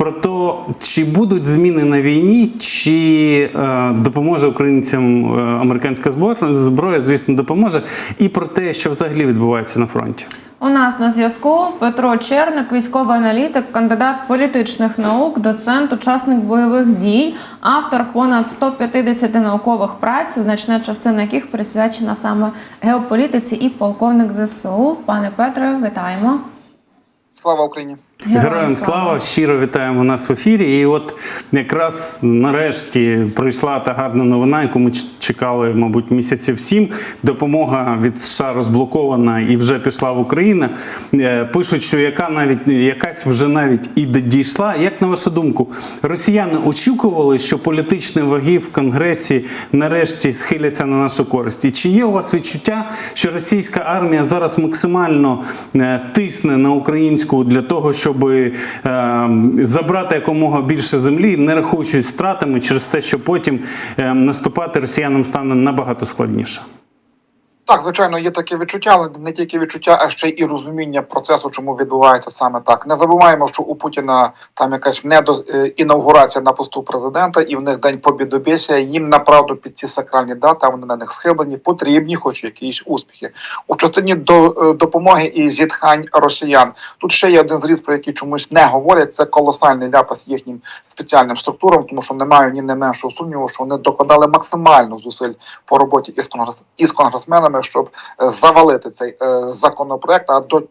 про те, чи будуть зміни на війні, чи е, допоможе українцям е, американська збор- зброя, звісно, допоможе, і про те, що взагалі відбувається на фронті. У нас на зв'язку Петро Черник, військовий аналітик, кандидат політичних наук, доцент, учасник бойових дій, автор понад 150 наукових праць, значна частина яких присвячена саме геополітиці і полковник ЗСУ. Пане Петре, вітаємо. Слава Україні! Героям слава, щиро вітаємо нас в ефірі. І от якраз нарешті прийшла та гарна новина, яку ми чекали, мабуть, місяців сім. Допомога від США розблокована і вже пішла в Україну. Е, Пишуть, що яка навіть якась вже навіть і дійшла. Як на вашу думку, росіяни очікували, що політичні ваги в Конгресі нарешті схиляться на нашу користь? І чи є у вас відчуття, що російська армія зараз максимально е, тисне на українську для того, щоб е, забрати якомога більше землі, не рахуючись стратами через те, що потім е, наступати росіянам стане набагато складніше? Так, звичайно, є таке відчуття, але не тільки відчуття, а ще і розуміння процесу, чому відбувається саме так. Не забуваємо, що у Путіна там якась недо е, інаугурація на посту президента, і в них день побідобєсія. Їм направду під ці сакральні дати, вони на них схиблені, потрібні, хоч якісь успіхи у частині до е, допомоги і зітхань росіян. Тут ще є один зріз, про який чомусь не говорять. Це колосальний ляпас їхнім спеціальним структурам, тому що немає ні не меншого сумніву, що вони докладали максимально зусиль по роботі із конгрес із конгресменами, щоб е, завалити цей е, законопроект. А до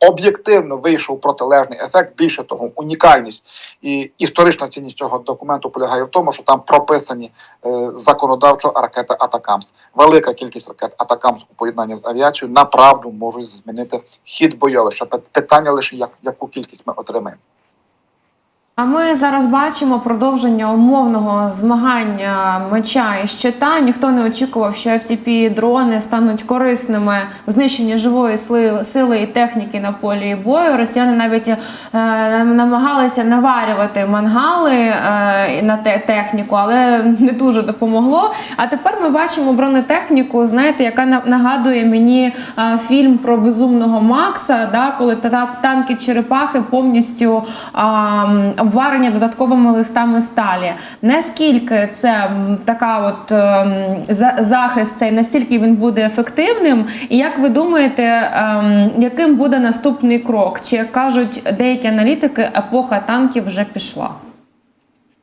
об'єктивно вийшов протилежний ефект. Більше того, унікальність і історична цінність цього документу полягає в тому, що там прописані е, законодавчо ракети Атакамс. Велика кількість ракет Атакамс у поєднанні з авіацією направду можуть змінити хід бойовища. Питання лише як яку кількість ми отримаємо. А ми зараз бачимо продовження умовного змагання меча і щита. Ніхто не очікував, що FTP дрони стануть корисними в знищенні живої сили і техніки на полі бою. Росіяни навіть е, намагалися наварювати мангали е, на те техніку, але не дуже допомогло. А тепер ми бачимо бронетехніку, знаєте, яка нагадує мені е, фільм про безумного Макса, коли та- танки черепахи повністю а, м, обварені додатковими листами сталі. Наскільки це така от ем, захист цей, настільки він буде ефективним? І як ви думаєте, ем, яким буде наступний крок? Чи як кажуть деякі аналітики, епоха танків вже пішла?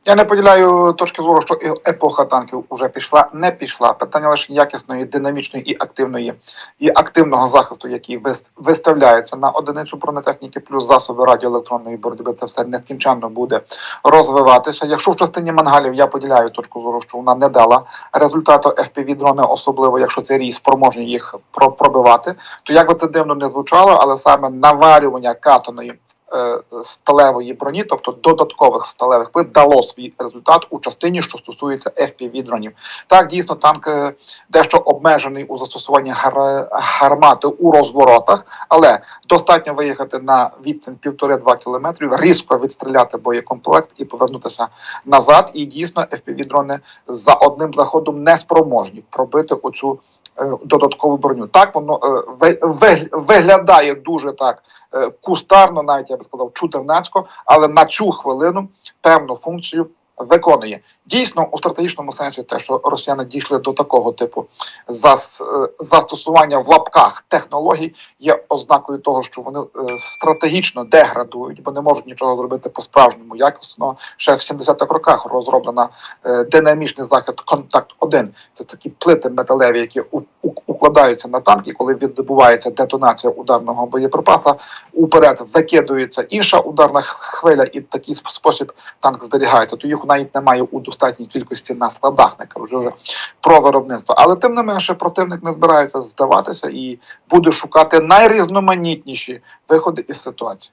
Я не поділяю точки зору, що епоха танків вже пішла, не пішла. Питання лише якісної, динамічної і активної і активного захисту, який вис- виставляється на одиницю бронетехніки, плюс засоби радіоелектронної боротьби. Це все нескінченно буде розвиватися. Якщо в частині мангалів я поділяю точку зору, що вона не дала результату fpv дрони, особливо якщо це рій спроможні їх про- пробивати, то як би це дивно не звучало, але саме наварювання катаної сталевої броні, тобто додаткових сталевих плит, дало свій результат у частині, що стосується fpv дронів. Так, дійсно, танк е, дещо обмежений у застосуванні гар- гармати у розворотах, але достатньо виїхати на відстань півтори-два кілометрів, різко відстріляти боєкомплект і повернутися назад. І дійсно, fpv дрони за одним заходом не спроможні пробити оцю. Е, Додаткову броню. Так воно е, ви- ви- виглядає дуже так е, кустарно, навіть я би сказав, чутернацько, але на цю хвилину певну функцію виконує. Дійсно, у стратегічному сенсі, те, що росіяни дійшли до такого типу е, застосування в лапках технологій, є ознакою того, що вони е, стратегічно деградують, бо не можуть нічого зробити по-справжньому якісно. Ще в 70-х роках розроблена е, динамічний захід контакт 1 Це такі плити металеві, які укладаються на танк, і коли відбувається детонація ударного боєприпаса, уперед викидується інша ударна хвиля, і такий спосіб танк зберігається. То їх навіть немає у достатній кількості на складах, не кажу вже про виробництво. Але тим не менше противник не збирається здаватися і буде шукати найрізноманітніші виходи із ситуації.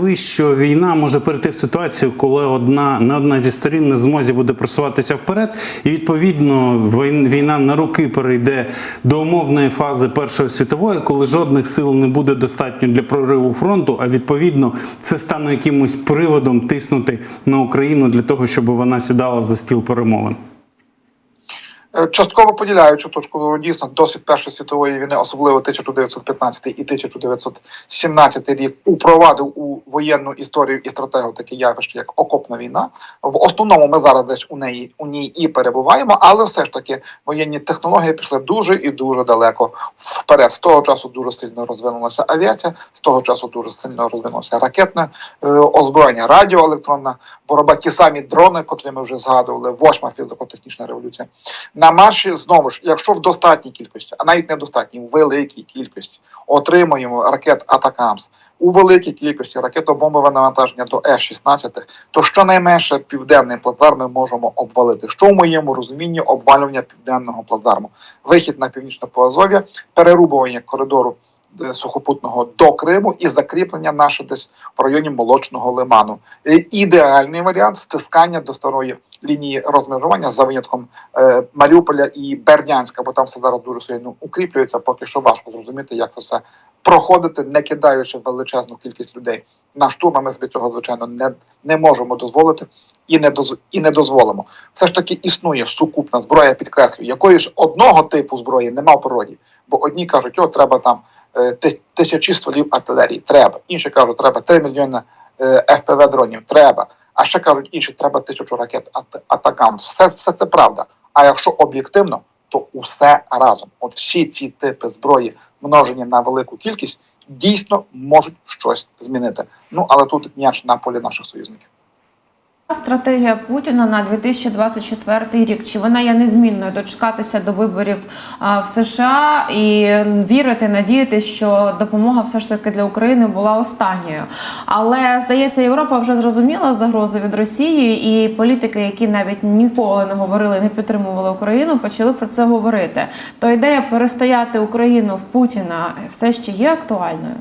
Ви, що війна може перейти в ситуацію, коли одна не одна зі сторін не змозі буде просуватися вперед, і відповідно війн- війна на роки перейде до умовної фази Першої світової, коли жодних сил не буде достатньо для прориву фронту. А відповідно це стане якимось приводом тиснути на Україну для того, щоб вона сідала за стіл перемовин. Е, Частково поділяючи точку зору, дійсно досвід Першої світової війни, особливо 1915 і 1917 рік, упровадив у воєнну історію і стратегію таке явище, як окопна війна. В основному ми зараз десь у неї у ній і перебуваємо, але все ж таки воєнні технології пішли дуже і дуже далеко вперед. З того часу дуже сильно розвинулася авіація, з того часу дуже сильно розвинулося ракетне е, озброєння, радіоелектронна боротьба, ті самі дрони, котрі ми вже згадували, восьма фізико-технічна революція. На марші знову ж, якщо в достатній кількості, а навіть не достатній, в великій кількості отримуємо ракет Атакамс у великій кількості ракетобомбове навантаження до F-16, то щонайменше південний плацдарм ми можемо обвалити. Що в моєму розумінні обвалювання південного плацдарму? Вихід на північне Поазов'я, перерубування коридору сухопутного до Криму і закріплення наше десь в районі молочного лиману. Е, Ідеальний варіант стискання до старої лінії розмежування за винятком е, Маріуполя і Бердянська, бо там все зараз дуже сильно укріплюється. Поки що важко зрозуміти, як це все проходити, не кидаючи величезну кількість людей на штурм. Ми собі цього звичайно не, не можемо дозволити і не доз, і не дозволимо. Все ж таки існує сукупна зброя, підкреслюю, якої ж одного типу зброї нема в природі. Бо одні кажуть, о, треба там е, ти- тисячі стволів артилерії, треба. Інші кажуть, треба 3 мільйони е, FPV дронів, треба. А ще кажуть, інші треба тисячу ракет Атакам. Все, все це правда. А якщо об'єктивно, то усе разом. От всі ці типи зброї, множені на велику кількість, дійсно можуть щось змінити. Ну але тут м'яч на полі наших союзників. Стратегія Путіна на 2024 рік. Чи вона є незмінною дочекатися до виборів в США і вірити, надіятися, що допомога все ж таки для України була останньою. Але здається, Європа вже зрозуміла загрозу від Росії, і політики, які навіть ніколи не говорили, не підтримували Україну, почали про це говорити. То ідея перестояти Україну в Путіна все ще є актуальною.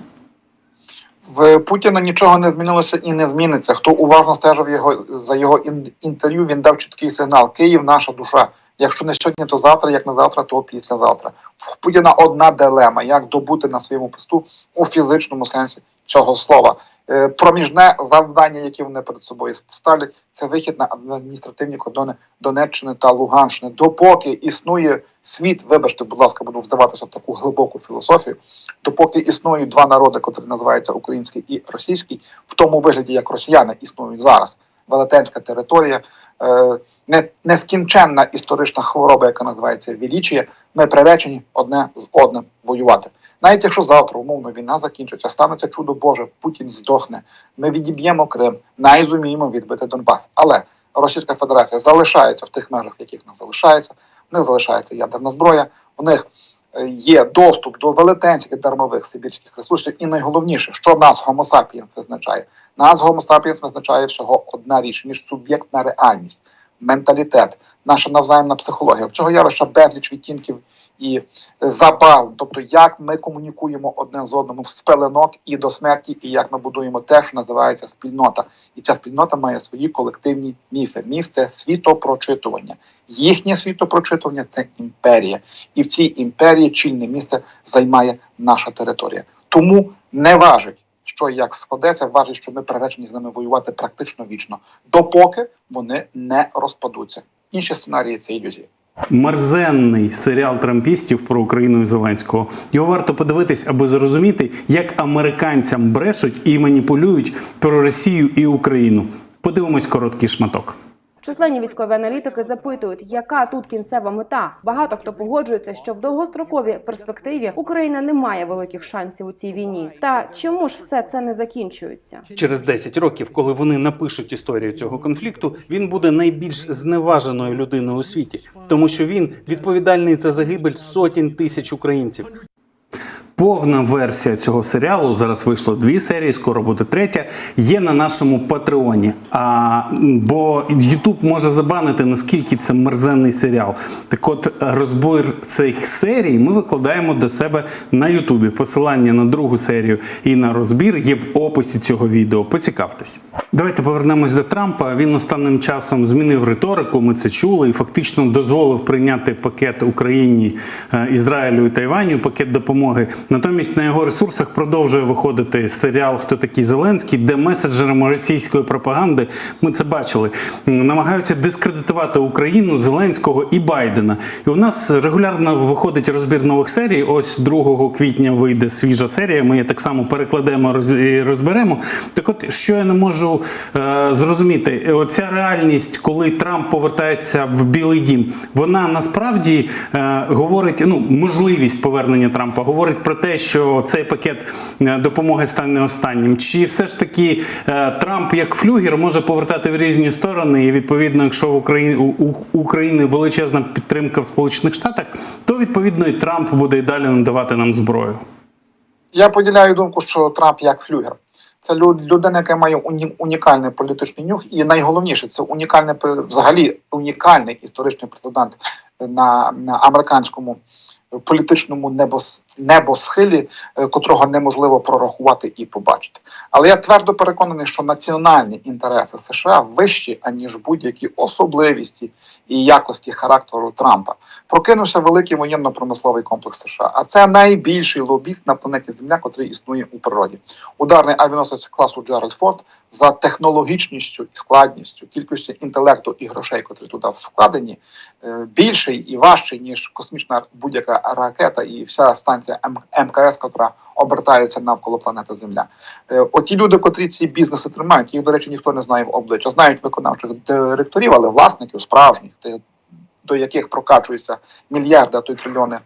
В Путіна нічого не змінилося і не зміниться. Хто уважно стежив його за його ін- інтерв'ю, він дав чіткий сигнал: Київ наша душа. Якщо не сьогодні, то завтра, як не завтра, то післязавтра. В Путіна одна дилема: як добути на своєму посту у фізичному сенсі цього слова. Е, Проміжне завдання, яке вони перед собою ставлять, це вихід на адміністративні кордони Донеччини та Луганщини. Допоки існує світ, вибачте, будь ласка, буду вдаватися в таку глибоку філософію. Допоки існують два народи, котрі називаються український і російський, в тому вигляді, як росіяни існують зараз, велетенська територія, нескінченна історична хвороба, яка називається Вілічія, ми приречені одне з одним воювати. Навіть якщо завтра умовно війна закінчиться, станеться чудо Боже, Путін здохне, ми відіб'ємо Крим, найзуміємо відбити Донбас. Але Російська Федерація залишається в тих межах, в яких вона залишається. В них залишається ядерна зброя, у них е, є доступ до велетенських дармових сибірських ресурсів. І найголовніше, що нас Homo визначає, нас Homo визначає всього одна річ між суб'єктна реальність, менталітет, наша навзаємна психологія. В цього явища безліч відтінків і забав, тобто як ми комунікуємо одне з одним з пеленок і до смерті, і як ми будуємо те, що називається спільнота. І ця спільнота має свої колективні міфи. Міф це світопрочитування. Їхнє світопрочитування це імперія, і в цій імперії чільне місце займає наша територія. Тому не важить, що як складеться, важить, що ми приречені з ними воювати практично вічно, допоки вони не розпадуться. Інші сценарії це ілюзії. Мерзенний серіал трампістів про Україну і Зеленського. Його варто подивитись, аби зрозуміти, як американцям брешуть і маніпулюють про Росію і Україну. Подивимось короткий шматок. Численні військові аналітики запитують, яка тут кінцева мета. Багато хто погоджується, що в довгостроковій перспективі Україна не має великих шансів у цій війні. Та чому ж все це не закінчується? Через 10 років, коли вони напишуть історію цього конфлікту, він буде найбільш зневаженою людиною у світі, тому що він відповідальний за загибель сотень тисяч українців. Повна версія цього серіалу зараз вийшло дві серії, скоро буде третя. Є на нашому Патреоні. А бо Ютуб може забанити наскільки це мерзенний серіал. Так от розбір цих серій ми викладаємо до себе на Ютубі. Посилання на другу серію і на розбір є в описі цього відео. Поцікавтесь. Давайте повернемось до Трампа. Він останнім часом змінив риторику. Ми це чули і фактично дозволив прийняти пакет Україні, е, Ізраїлю і Тайваню, пакет допомоги. Натомість на його ресурсах продовжує виходити серіал Хто такий Зеленський, де меседжерами російської пропаганди ми це бачили. Намагаються дискредитувати Україну, Зеленського і Байдена. І у нас регулярно виходить розбір нових серій. Ось 2 квітня вийде свіжа серія. Ми її так само перекладемо і розберемо. Так, от що я не можу е, зрозуміти, оця реальність, коли Трамп повертається в Білий Дім, вона насправді е, говорить ну можливість повернення Трампа, говорить про те, що цей пакет е, допомоги стане останнім. Чи все ж таки е, Трамп як флюгер може повертати в різні сторони, і відповідно, якщо в Україні у, України величезна підтримка в Сполучених Штатах, то відповідно і Трамп буде і далі надавати нам зброю. Я поділяю думку, що Трамп як флюгер. Це лю- людина, яка має уні- унікальний політичний нюх, і найголовніше це унікальний взагалі унікальний історичний президент на, на американському політичному небос, небосхилі, е, котрого неможливо прорахувати і побачити. Але я твердо переконаний, що національні інтереси США вищі аніж будь-які особливості і якості характеру Трампа. Прокинувся великий воєнно-промисловий комплекс США. А це найбільший лобіст на планеті Земля, котрий існує у природі. Ударний авіаносець класу Джеральд Форд за технологічністю і складністю, кількістю інтелекту і грошей, котрі туди вкладені, е, більший і важчий ніж космічна будь-яка ракета і вся станція МКС, котра обертається навколо планети Земля. Е, Оті люди, котрі ці бізнеси тримають, їх, до речі, ніхто не знає в обличчя. Знають виконавчих директорів, але власників справжніх, до яких прокачуються мільярди, а то й трильйони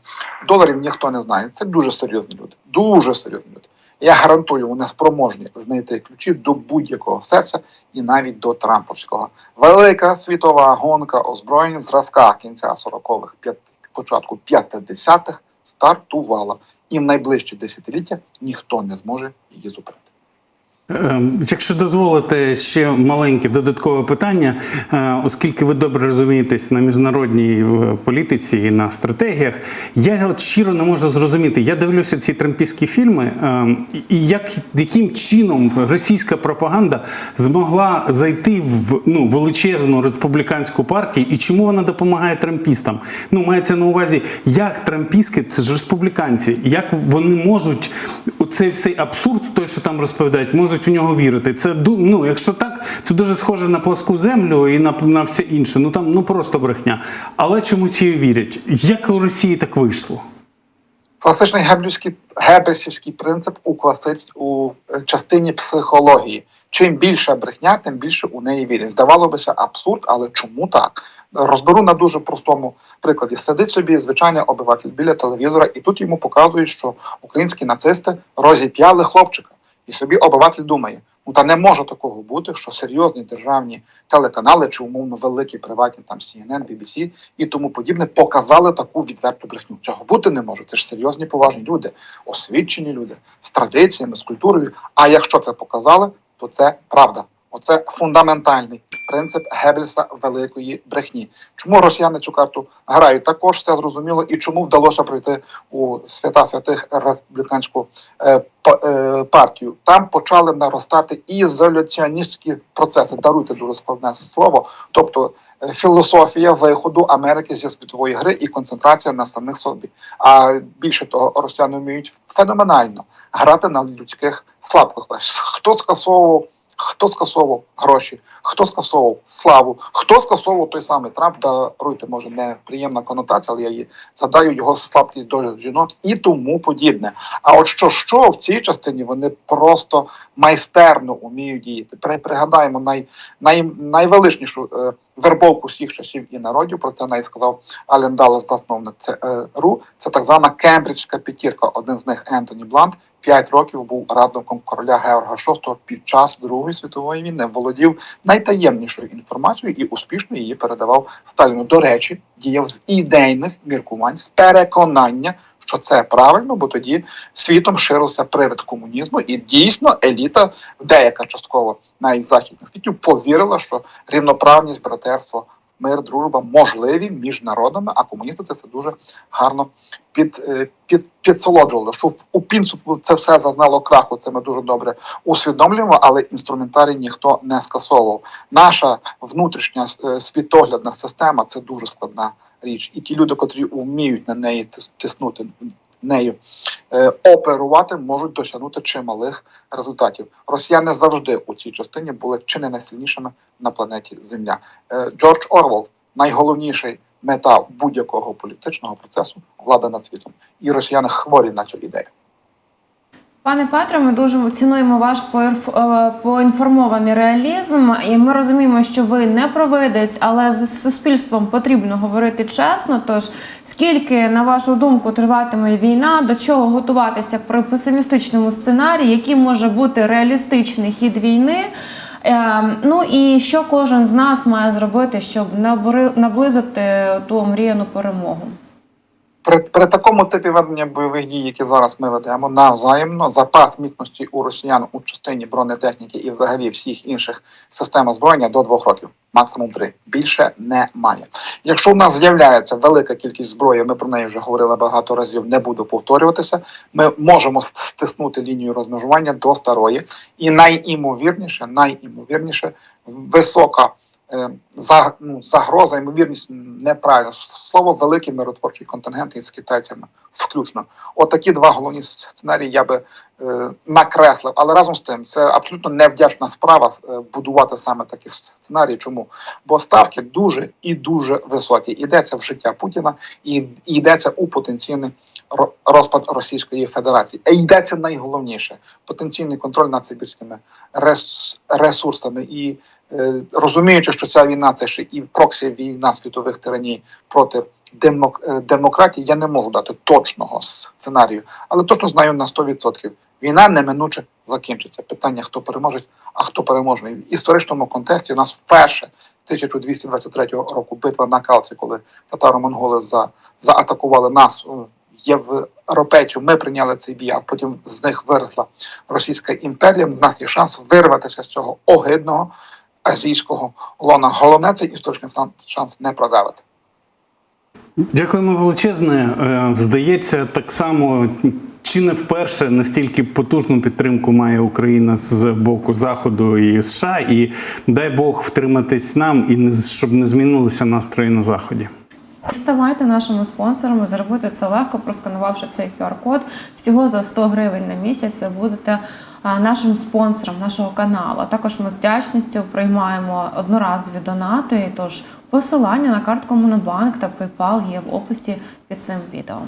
доларів, ніхто не знає. Це дуже серйозні люди. Дуже серйозні люди. Я гарантую, вони спроможні знайти ключі до будь-якого серця і навіть до Трамповського. Велика світова гонка озброєнь зразка кінця 40-х, початку 50-х стартувала. І в найближчі десятиліття ніхто не зможе її зупинити. Ем, Якщо дозволите ще маленьке додаткове питання, е, оскільки ви добре розумієтесь на міжнародній е, політиці і на стратегіях, я от щиро не можу зрозуміти. Я дивлюся ці трампійські фільми, ем, і- як яким чином російська пропаганда змогла зайти в ну величезну республіканську партію, і чому вона допомагає трампістам? Ну мається на увазі, як трампістські, це ж республіканці, як вони можуть оцей всей абсурд, той, що там розповідають, можуть в нього вірити. Це ну, якщо так, це дуже схоже на пласку землю і на, на все інше. Ну там ну просто брехня. Але чомусь її вірять. Як у Росії так вийшло? Класичний гебельсівський принцип у класи... у е, частині психології. Чим більше брехня, тим більше у неї вірять. Здавало бися абсурд, але чому так? Розберу на дуже простому прикладі. Сидить собі звичайний обиватель біля телевізора, і тут йому показують, що українські нацисти розіп'яли хлопчика. І собі обиватель думає: ну та не може такого бути, що серйозні державні телеканали чи умовно великі приватні там CNN, BBC і тому подібне показали таку відверту брехню. Цього бути не може. Це ж серйозні поважні люди, освічені люди з традиціями, з культурою. А якщо це показали, то це правда. Оце фундаментальний принцип Геббельса великої брехні. Чому росіяни цю карту грають? Також все зрозуміло, і чому вдалося пройти у свята святих республіканську е, е, партію. Там почали наростати ізоляціоністські процеси. Даруйте дуже складне слово. Тобто філософія виходу Америки зі світової гри і концентрація на самих собі. А більше того, росіяни вміють феноменально грати на людських слабках. Хто скасовував Хто скасовував гроші, хто скасовував славу, хто скасовував той самий Трамп, даруйте, може неприємна конотація, але я її згадаю його слабкість до жінок і тому подібне. А от що, що в цій частині вони просто майстерно уміють діяти. При- Пригадаємо най, най, найвеличнішу е, вербовку всіх часів і народів. Про це навіть сказав Ален Даллас, засновник ЦРУ. Це так звана Кембриджська п'ятірка. Один з них Ентоні Блант. П'ять років був радником короля Георга VI під час Другої світової війни. Володів найтаємнішою інформацією і успішно її передавав Сталіну. До речі, діяв з ідейних міркувань, з переконання, що це правильно, бо тоді світом ширився привид комунізму, і дійсно еліта, деяка частково навіть західних світів, повірила, що рівноправність, братерство, мир, дружба можливі між народами, а комуністи це все дуже гарно під, е, під, підсолоджували. Що у принципі це все зазнало краху. Це ми дуже добре усвідомлюємо, але інструментарій ніхто не скасовував. Наша внутрішня е, світоглядна система це дуже складна річ, і ті люди, котрі вміють на неї тиснути нею е, оперувати, можуть досягнути чималих результатів. Росіяни завжди у цій частині були чи не найсильнішими на планеті Земля. Е, Джордж Орвел найголовніший мета будь-якого політичного процесу влада над світом, і росіяни хворі на цю ідею. Пане Петре, ми дуже цінуємо ваш е, поінформований реалізм, і ми розуміємо, що ви не провидець, але з суспільством потрібно говорити чесно. Тож скільки, на вашу думку, триватиме війна, до чого готуватися при песимістичному сценарії, який може бути реалістичний хід війни? Е, Ну і що кожен з нас має зробити, щоб наблизити ту омріяну перемогу? При, при такому типі ведення бойових дій, які зараз ми ведемо, навзаємно запас міцності у росіян у частині бронетехніки і взагалі всіх інших систем озброєння до двох років, максимум три. Більше немає. Якщо в нас з'являється велика кількість зброї, ми про неї вже говорили багато разів, не буду повторюватися. Ми можемо стиснути лінію розмежування до старої, і найімовірніше, найімовірніше, висока ну, загроза, ймовірність неправильно слово великий миротворчий контингент із китайцями, включно. От два головні сценарії я би е, накреслив. Але разом з тим, це абсолютно невдячна справа е, будувати саме такі сценарії. Чому? Бо ставки дуже і дуже високі. Йдеться в життя Путіна і йдеться у потенційний ро- розпад Російської Федерації. І йдеться найголовніше потенційний контроль над сибірськими рес, ресурсами. І е, розуміючи, що ця війна це ще і проксі війна світових тираній проти е, демократії, я не можу дати точного сценарію, але точно знаю на 100%. Війна неминуче закінчиться. Питання, хто переможе, а хто переможний. В історичному контексті у нас вперше 1223 року битва на Калці, коли татаро-монголи за, заатакували нас. е, Європейців ми прийняли цей бій, а потім з них виросла Російська імперія. У нас є шанс вирватися з цього огидного азійського лона. Головне цей історичний шанс не прогавити. Дякуємо величезне. Е, Здається, так само чи не вперше настільки потужну підтримку має Україна з боку Заходу і США, і дай Бог втриматись нам і не з- щоб не змінилися настрої на заході. Ставайте нашими спонсорами, зробити це легко, просканувавши цей QR-код. Всього за 100 гривень на місяць ви будете нашим спонсором нашого каналу. Також ми з вдячністю приймаємо одноразові донати. Тож посилання на картку Монобанк та PayPal є в описі під цим відео.